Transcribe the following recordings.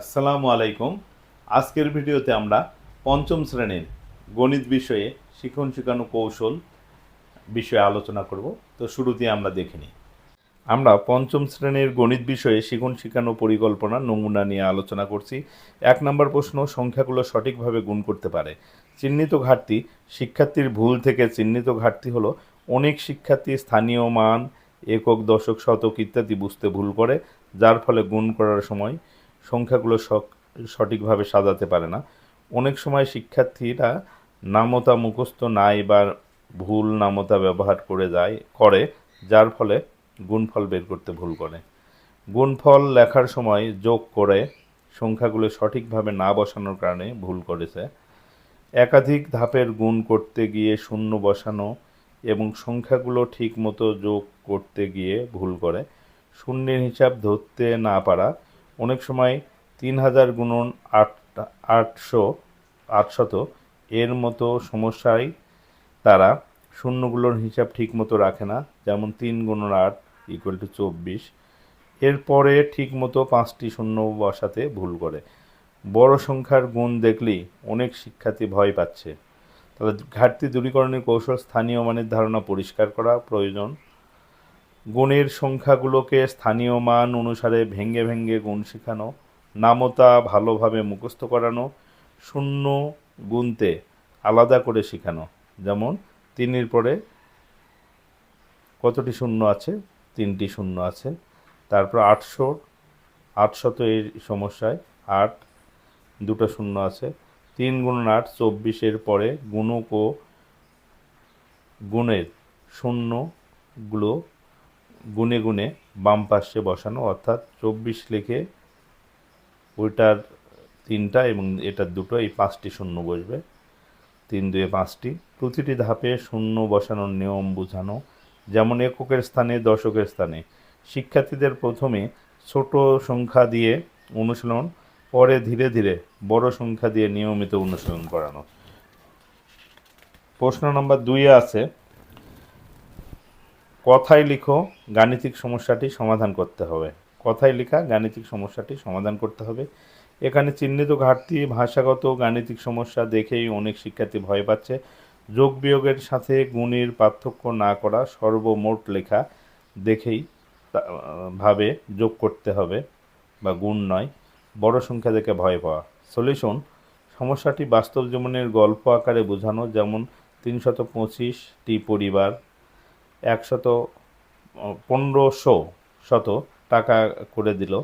আসসালামু আলাইকুম। আজকের ভিডিওতে আমরা পঞ্চম শ্রেণির গণিত বিষয়ে শিখন শিখানো কৌশল বিষয়ে আলোচনা করব। তো শুরুতে আমরা দেখে নিই। আমরা পঞ্চম শ্রেণির গণিত বিষয়ে শিখন শিখানো পরিকল্পনা নমুনা নিয়ে আলোচনা করছি। এক নম্বর প্রশ্ন, সংখ্যাগুলো সঠিকভাবে গুণ করতে পারে। চিহ্নিত ঘাটতি, শিক্ষার্থীর ভুল থেকে চিহ্নিত ঘাটতি হলো অনেক শিক্ষার্থী স্থানীয় মান, একক, দশক, শতক ইত্যাদি বুঝতে ভুল করে, যার ফলে গুণ করার সময় সংখ্যাগুলো সঠিকভাবে সাজাতে পারে না। অনেক সময় শিক্ষার্থীরা নামতা মুখস্থ নাই বা ভুল নামতা ব্যবহার করে যায়, করে, যার ফলে গুণফল বের করতে ভুল করে। গুণফল লেখার সময় যোগ করে সংখ্যাগুলো সঠিকভাবে না বসানোর কারণে ভুল করেছে। একাধিক ধাপের গুণ করতে গিয়ে শূন্য বসানো এবং সংখ্যাগুলো ঠিকমতো যোগ করতে গিয়ে ভুল করে। শূন্যের হিসাব ধরতে না পারা অনেক সময় তিন হাজার গুণন আট, আটশো, আটশত এর মতো সমস্যায় তারা শূন্যগুলোর হিসাব ঠিকমতো রাখে না। যেমন তিন গুণন আট ইকুয়াল টু চব্বিশ। এরপরে ঠিকমতো পাঁচটি শূন্য বসাতে ভুল করে। বড় সংখ্যার গুণ দেখলেই অনেক শিক্ষার্থী ভয় পাচ্ছে। তাহলে ঘাটতি দূরীকরণের কৌশল স্থানীয় মানের ধারণা পরিষ্কার করা প্রয়োজন। গুণের সংখ্যাগুলোকে স্থানীয় মান অনুসারে ভেঙ্গে ভেঙ্গে গুণ শেখানো, নামতা ভালোভাবে মুখস্থ করানো, শূন্য গুনতে আলাদা করে শেখানো। যেমন, তিনের পরে কতটি শূন্য আছে? তিনটি শূন্য আছে। তারপর আটশো, আটশত এই সমস্যায় আট, দুটো শূন্য আছে। তিন গুণ আট চব্বিশের পরে গুণক ও গুণের শূন্যগুলো গুনে গুনে বাম পাশে বসানো, অর্থাৎ চব্বিশ লিখে ওইটার তিনটা এবং এটার দুটো, এই পাঁচটি শূন্য বসবে। তিন দুয়ে পাঁচটি। প্রতিটি ধাপে শূন্য বসানোর নিয়ম বোঝানো, যেমন এককের স্থানে, দশকের স্থানে। শিক্ষার্থীদের প্রথমে ছোট সংখ্যা দিয়ে অনুশীলন, পরে ধীরে ধীরে বড় সংখ্যা দিয়ে নিয়মিত অনুশীলন করানো। প্রশ্ন নম্বর দুইয়ে আছে কথায় লিখো, গাণিতিক সমস্যাটি সমাধান করতে হবে। কথায় লেখা, গাণিতিক সমস্যাটি সমাধান করতে হবে। এখানে চিহ্নিত ঘাটতি, ভাষাগত গাণিতিক সমস্যা দেখেই অনেক শিক্ষার্থী ভয় পাচ্ছে। যোগ বিয়োগের সাথে গুণের পার্থক্য না করা সর্বমোট লেখা দেখেই ভাবে যোগ করতে হবে বা গুণ নয়, বড় সংখ্যা দেখে ভয় পাওয়া। সলিউশন সমস্যাটি বাস্তব জীবনের গল্প আকারে বোঝানো, যেমন তিনশত পঁচিশটি পরিবার একশত পনেরোশো শত টাকা করে দিল।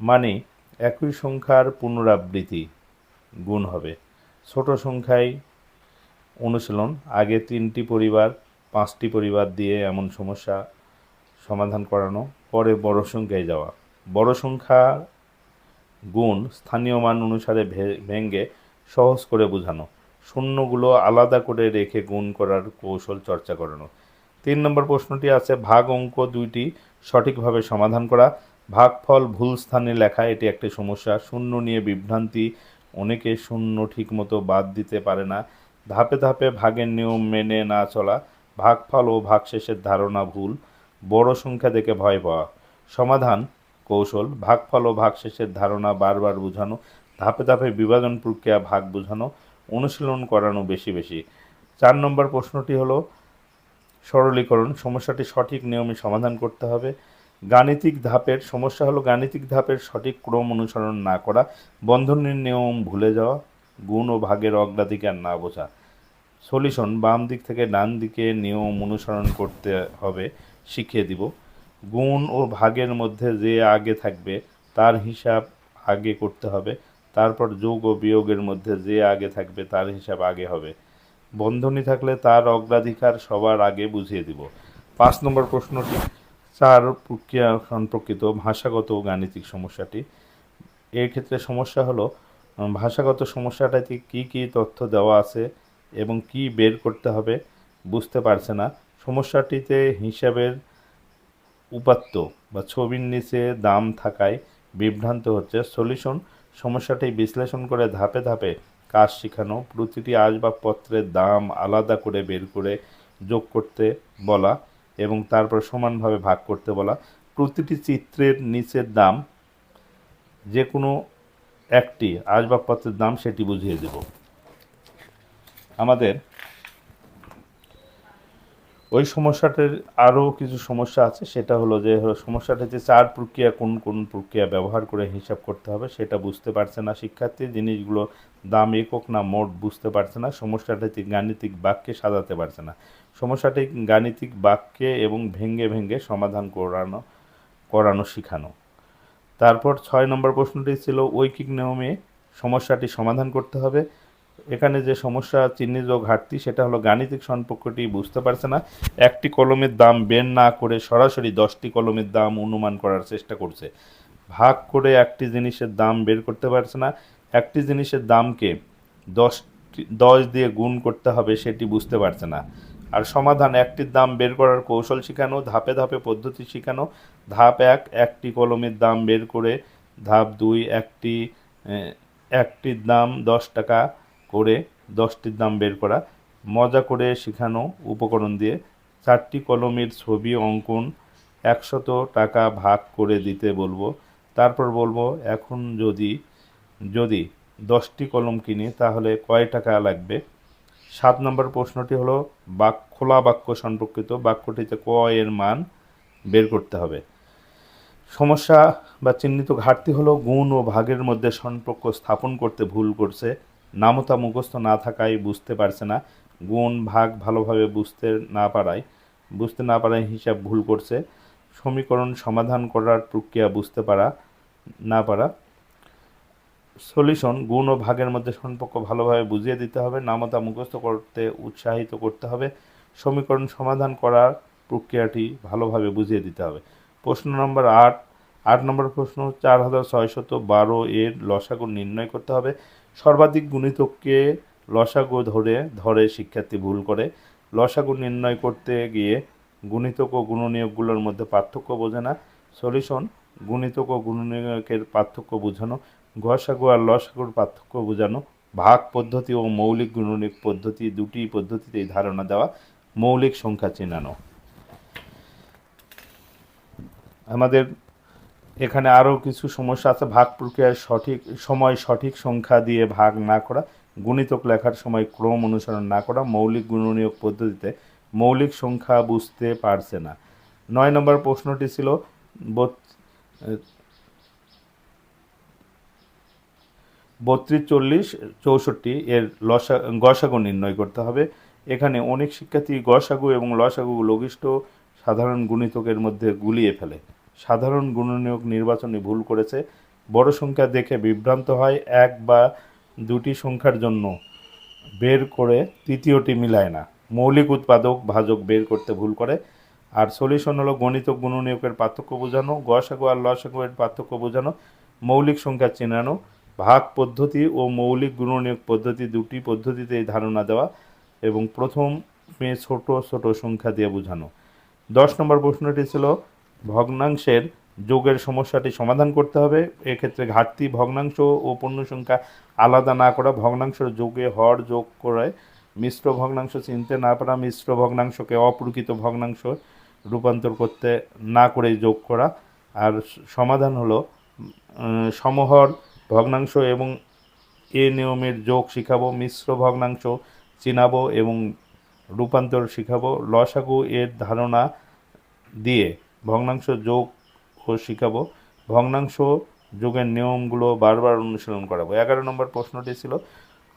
মানে একই সংখ্যার পুনরাবৃত্তি গুণ হবে। ছোট সংখ্যায় অনুশীলন, আগে তিনটি পরিবার, পাঁচটি পরিবার দিয়ে এমন সমস্যা সমাধান করানো, পরে বড় সংখ্যায় যাওয়া। বড় সংখ্যা গুণ স্থানীয় মান অনুসারে ভেঙ্গে সহজ করে বোঝানো। শূন্যগুলো আলাদা করে রেখে গুণ করার কৌশল চর্চা করানো। তিন নম্বর প্রশ্নটি আছে, ভাগ অঙ্ক দুইটি সঠিকভাবে সমাধান করা। ভাগফল ভুল স্থানে লেখা, এটি একটি সমস্যা। শূন্য নিয়ে বিভ্রান্তি অনেকে শূন্য ঠিকমতো বাদ দিতে পারে না। ধাপে ধাপে ভাগের নিয়ম মেনে না চলা, ভাগফল ও ভাগশেষের ধারণা ভুল। বড় সংখ্যা দেখে ভয় পাওয়া। সমাধান, কৌশল, ভাগফল ও ভাগশেষের ধারণা বারবার বোঝানো। ধাপে ধাপে বিভাজন প্রক্রিয়া ভাগ বোঝানো। অনুশীলন করানো বেশি বেশি। চার নম্বর প্রশ্নটি হলো, সরলীকরণ, সমস্যাটি সঠিক নিয়মে সমাধান করতে হবে। গাণিতিক ধাপের, সমস্যা হলো গাণিতিক ধাপের সঠিক ক্রম অনুসরণ না করা, বন্ধনের নিয়ম ভুলে যাওয়া, গুণ ও ভাগের অগ্রাধিকার না বোঝা। সলিউশন, বাম দিক থেকে ডান দিকে নিয়ম অনুসরণ করতে হবে, শিখিয়ে দিব। গুণ ও ভাগের মধ্যে যে আগে থাকবে, তার হিসাব আগে করতে হবে। তারপর যোগ ও বিয়োগের মধ্যে যে আগে থাকবে তার হিসাব আগে হবে। বন্ধনী থাকলে তার অগ্রাধিকার সবার আগে বুঝিয়ে দিব। পাঁচ নম্বর প্রশ্নটি, চার প্রক্রিয়া সম্পর্কিত ভাষাগত ও গাণিতিক সমস্যাটি। এর ক্ষেত্রে সমস্যা হলো ভাষাগত সমস্যাটাতে কি কি তথ্য দেওয়া আছে এবং কি বের করতে হবে বুঝতে পারছে না। সমস্যাটিতে হিসাবের উপাত্ত বা ছবির নিচে দাম থাকায় বিভ্রান্ত হচ্ছে সলিউশন সমস্যাটি বিশ্লেষণ করে ধাপে ধাপে কাজ শেখানো, প্রতিটি আসবাবপত্রের দাম আলাদা করে বের করে যোগ করতে বলা এবং তারপর সমানভাবে ভাগ করতে বলা। প্রতিটি চিত্রের নিচের দাম যে কোনো একটি আসবাবপত্রের দাম সেটি বুঝিয়ে দেব। আমাদের ওই সমস্যাটার আরও কিছু সমস্যা আছে, সেটা হলো যে সমস্যাটা যে চার প্রক্রিয়া, কোন কোন প্রক্রিয়া ব্যবহার করে হিসাব করতে হবে সেটা বুঝতে পারছে না শিক্ষার্থী, জিনিসগুলো দাম একক না মোট বুঝতে পারছে না সমস্যাটাকে গাণিতিক বাক্যে সাজাতে পারছে না। সমস্যাটি গাণিতিক বাক্যে এবং ভেঙ্গে ভেঙ্গে সমাধান করানো করানো শেখানো। তারপর ছয় নম্বর প্রশ্নটি ছিল, ঐকিক নিয়মে সমস্যাটি সমাধান করতে হবে। এখানে যে সমস্যা, চিহ্নিত ঘাটতি, সেটা হলো গাণিতিক সম্পর্কটি বুঝতে পারছে না। একটি কলমের দাম বের না করে সরাসরি দশটি কলমের দাম অনুমান করার চেষ্টা করছে। ভাগ করে একটি জিনিসের দাম বের করতে পারছে না। একটি জিনিসের দামকে দশটি, দশ দিয়ে গুণ করতে হবে সেটি বুঝতে পারছে না। আর সমাধান, একটির দাম বের করার কৌশল শেখানো, ধাপে ধাপে পদ্ধতি শেখানো। ধাপ এক, একটি কলমের দাম বের করে, ধাপ দুই, একটি একটির দাম দশ টাকা। করে দশটির দাম বের করা। মজা করে শেখানো উপকরণ দিয়ে চারটি কলমের ছবি, অঙ্কন, একশত টাকা ভাগ করে দিতে বলব। তারপর বলব, এখন যদি যদি দশটি কলম কিনি, তাহলে কয় টাকা লাগবে? সাত নম্বর প্রশ্নটি হলো, বাক, খোলা বাক্য সম্পর্কিত বাক্যটিতে ক এর মান বের করতে হবে? সমস্যা বা চিহ্নিত ঘাটতি হলো, গুণ ও ভাগের মধ্যে সম্পর্ক স্থাপন করতে ভুল করছে। নামতা মুখস্থ না থাকায় বুঝতে পারছে না, গুণ ভাগ ভালোভাবে বুঝতে না পারায়, বুঝতে না পারায় হিসাব ভুল করছে, সমীকরণ সমাধান করার প্রক্রিয়া বুঝতে পারা, না পারা। সলিউশন গুণ ও ভাগের মধ্যে সম্পর্ক ভালোভাবে বুঝিয়ে দিতে হবে, নামতা মুখস্থ করতে উৎসাহিত করতে হবে, সমীকরণ সমাধান করার প্রক্রিয়াটি ভালোভাবে বুঝিয়ে দিতে হবে। প্রশ্ন নম্বর আট আট নম্বর প্রশ্ন, চার হাজার ছয়শত বারো এর লসাগু নির্ণয় করতে হবে। সর্বাধিক গুণিতককে লসাগু ধরে ধরে শিক্ষার্থী ভুল করে। লসাগু নির্ণয় করতে গিয়ে গুণিতক ও গুণনীয়কগুলোর মধ্যে পার্থক্য বোঝে না। সলিউশন, গুণিতক ও গুণনীয়কের পার্থক্য বোঝানো গসাগু আর লসাগুর পার্থক্য বোঝানো, ভাগ পদ্ধতি ও মৌলিক গুণনীয়ক পদ্ধতি দুটি পদ্ধতিতেই ধারণা দেওয়া, মৌলিক সংখ্যা চেনানো। আমাদের এখানে আরও কিছু সমস্যা আছে। ভাগ প্রক্রিয়ার সঠিক, সময় সঠিক সংখ্যা দিয়ে ভাগ না করা, গুণিতক লেখার সময় ক্রম অনুসরণ না করা, মৌলিক গুণনীয়ক পদ্ধতিতে মৌলিক সংখ্যা বুঝতে পারছে না। নয় নম্বর প্রশ্নটি ছিল, বত- বত্রিশ চল্লিশ চৌষট্টি এর লসা, গসাগু নির্ণয় করতে হবে। এখানে অনেক শিক্ষার্থী গসাগু এবং লসাগু লঘিষ্ঠ সাধারণ গুণিতকের মধ্যে গুলিয়ে ফেলে। সাধারণ গুণনীয়ক নির্বাচনে ভুল করেছে। বড় সংখ্যা দেখে বিভ্রান্ত হয় এক বা দুটি সংখ্যার জন্য। বের করে তৃতীয়টি মিলায় না। মৌলিক উৎপাদক ভাজক বের করতে ভুল করে। আর সলিউশন হলো গণিত গুণনীয়কের পার্থক্য বোঝানো, গসাগু আর লসাগু এর পার্থক্য বোঝানো, মৌলিক সংখ্যা চেনানো, ভাগ পদ্ধতি ও মৌলিক গুণনীয়ক পদ্ধতি দুটি পদ্ধতিতেই ধারণা দেওয়া এবং প্রথমে ছোট ছোট সংখ্যা দিয়ে বোঝানো। দশ নম্বর প্রশ্নটি ছিল ভগ্নাংশের যোগের সমস্যাটি সমাধান করতে হবে। এক্ষেত্রে ঘাটতি, ভগ্নাংশ ও পূর্ণ সংখ্যা আলাদা না করা, ভগ্নাংশ যোগে হর যোগ করে মিশ্র ভগ্নাংশ চিনতে না পারা, মিশ্র ভগ্নাংশকে অপ্রকৃত ভগ্নাংশ রূপান্তর করতে না করে যোগ করা। আর সমাধান হলো সমহর ভগ্নাংশ এবং এ নিয়মের যোগ শিখাবো, মিশ্র ভগ্নাংশ চিনাবো এবং রূপান্তর শিখাবো। লসাগু এর ধারণা দিয়ে ভগ্নাংশ যোগ ও শিখাবো। ভগ্নাংশ যোগের নিয়মগুলো বারবার অনুশীলন করাবো। এগারো নম্বর প্রশ্নটি ছিল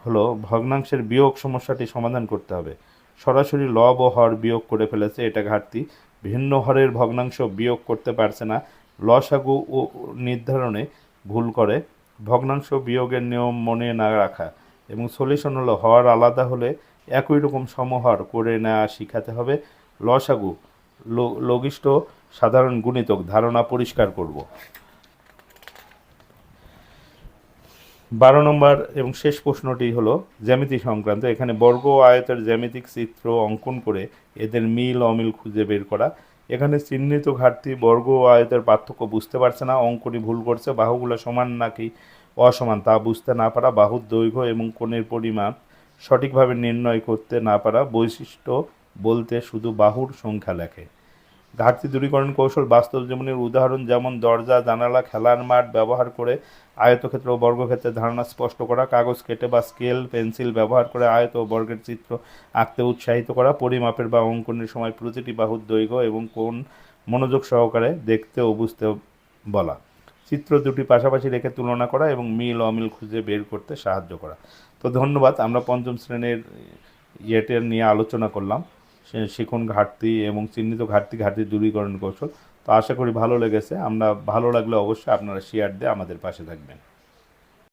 হলো, ভগ্নাংশের বিয়োগ সমস্যাটি সমাধান করতে হবে। সরাসরি লব ও হর বিয়োগ করে ফেলেছে, এটা ঘাটতি। ভিন্ন হরের ভগ্নাংশ বিয়োগ করতে পারছে না, লসাগু ও নির্ধারণে ভুল করে। ভগ্নাংশ বিয়োগের নিয়ম মনে না রাখা এবং সলিউশন হলো, হর আলাদা হলে একই রকম সমহর করে নেওয়া শিখাতে হবে। লসাগু লঘিষ্ঠ সাধারণ গুণিতক ধারণা পরিষ্কার করব। বারো নম্বর এবং শেষ প্রশ্নটি হলো জ্যামিতি সংক্রান্ত। এখানে বর্গ ও আয়তের জ্যামিতিক চিত্র অঙ্কন করে এদের মিল অমিল খুঁজে বের করা। এখানে চিহ্নিত ঘাটতি বর্গ ও আয়তের পার্থক্য বুঝতে পারছে না, অঙ্কটি ভুল করছে, বাহুগুলো সমান নাকি অসমান তা বুঝতে না পারা, বাহুর দৈর্ঘ্য এবং কোণের পরিমাণ সঠিকভাবে নির্ণয় করতে না পারা বৈশিষ্ট্য বলতে শুধু বাহুর সংখ্যা লেখে। ঘাটতি দূরীকরণ কৌশল বাস্তব জীবনের উদাহরণ যেমন দরজা, জানালা, খেলার মাঠ ব্যবহার করে আয়তক্ষেত্র ও বর্গক্ষেত্রের ধারণা স্পষ্ট করা, কাগজ কেটে বা স্কেল, পেন্সিল ব্যবহার করে আয়ত ও বর্গের চিত্র আঁকতে উৎসাহিত করা, পরিমাপের বা অঙ্কনের সময় প্রতিটি বাহুর দৈর্ঘ্য এবং কোন মনোযোগ সহকারে দেখতে ও বুঝতে বলা, চিত্র দুটি পাশাপাশি রেখে তুলনা করা এবং মিল অমিল খুঁজে বের করতে সাহায্য করা। তো ধন্যবাদ, আমরা পঞ্চম শ্রেণির ইয়েটের নিয়ে আলোচনা করলাম। শিখন ঘাটতি এবং চিহ্নিত ঘাটতি ঘাটতি দূরীকরণ কৌশল। তো আশা করি ভালো লেগেছে। আমরা ভালো লাগলে অবশ্যই আপনারা শেয়ার দিয়ে আমাদের পাশে থাকবেন।